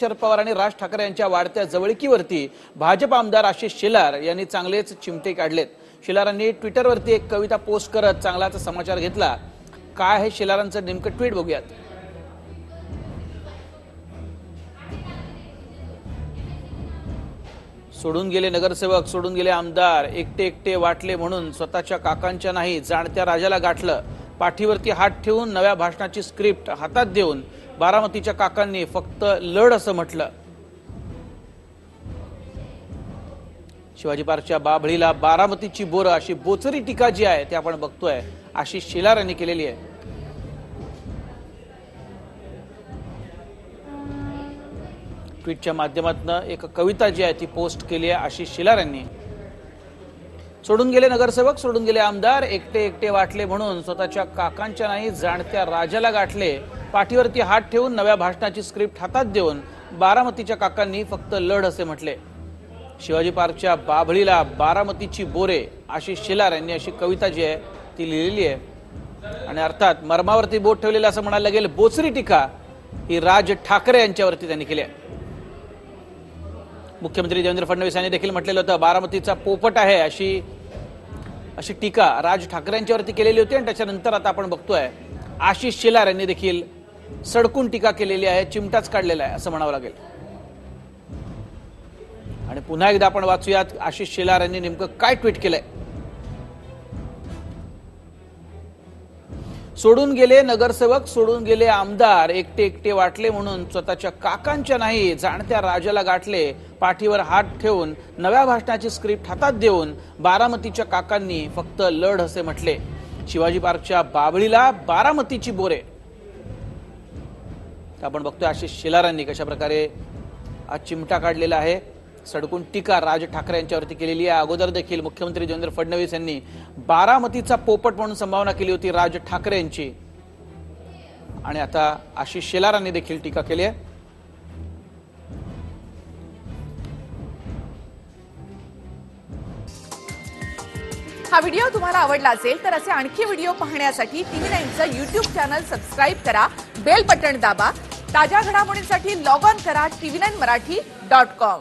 शरद पवार आणि राज ठाकरे यांच्या वाढत्या जवळकीवरती भाजप आमदार आशिष शेलार यांनी चांगलेच चिमटे काढलेत. शेलारांनी ट्विटरवरती एक कविता पोस्ट करत चांगलाच समाचार घेतला. काय आहे शेलारांचं नेमकं ट्विट बघूयात. सोडून गेले नगरसेवक सोडून गेले आमदार एकटे एकटे वाटले म्हणून स्वतःच्या काकांच्या नाही जाणत्या राजाला गाठलं. पाठीवरती हात ठेवून नव्या भाषणाची स्क्रिप्ट हातात देऊन बारामतीच्या काकांनी फक्त लढ असं म्हटलं. शिवाजी पार्कच्या बाभळीला बारामतीची बोरं अशी बोचरी टीका जी आहे ती आपण बघतोय आशिष शेलार यांनी केलेली आहे. ट्विटच्या माध्यमातून एक कविता जी आहे ती पोस्ट केली आहे आशिष शेलार यांनी. सोडून गेले नगरसेवक सोडून गेले आमदार एकटे एकटे वाटले म्हणून स्वतःच्या काकांच्या नाही जाणत्या राजाला गाठले. पाठीवरती हात ठेवून नव्या भाषणाची स्क्रिप्ट हातात देऊन बारामतीच्या काकांनी फक्त लढ असे म्हटले. शिवाजी पार्कच्या बाभळीला बारामतीची बोरे अशी शेलार यांनी अशी कविता जी आहे ती लिहिलेली आहे. आणि अर्थात मर्मावरती बोट ठेवलेलं असं म्हणायला लागेल बोचरी टीका ही राज ठाकरे यांच्यावरती त्यांनी केली आहे. मुख्यमंत्री देवेंद्र फडणवीस यांनी देखील म्हटलेलं होतं बारामतीचा पोपट आहे अशी अशी टीका राज ठाकरे यांच्यावरती केलेली होती आणि त्याच्यानंतर आता आपण बघतोय आशिष शेलार यांनी देखील सडकून टीका केलेली आहे चिमटाच काढलेला आहे असं म्हणावं लागेल. आणि पुन्हा एकदा आपण वाचूयात आशिष शेलार यांनी नेमकं काय ट्विट केलंय? सोडून गेले नगरसेवक सोडून गेले आमदार एकटे एकटे वाटले म्हणून स्वतःच्या काकांच्या नाही जाणत्या राजाला गाठले पाठीवर हात ठेवून नव्या भाषणाची स्क्रिप्ट हातात देऊन बारामतीच्या काकांनी फक्त लढ असे म्हटले. शिवाजी पार्कच्या बाबळीला बारामतीची बोरे. आपण बघतोय आशिष शेलारांनी कशा प्रकारे आज चिमटा काढलेला आहे. सडकून टीका राज ठाकरे यांच्यावरती केलेली आहे. अगोदर देखील मुख्यमंत्री देवेंद्र फडणवीस यांनी बारामतीचा पोपट म्हणून संभावना केली होती राज ठाकरे यांची. आणि आता आशिष शेलारांनी देखील टीका केली आहे. हा व्हिडिओ तुम्हाला आवडला असेल तर असे आणखी व्हिडिओ पाहण्यासाठी टीव्ही नाईनचं युट्यूब चॅनल सबस्क्राईब करा बेल बटन दाबा ताज्या घडामोडींसाठी लॉग ऑन करा TV nine Marathi dot com.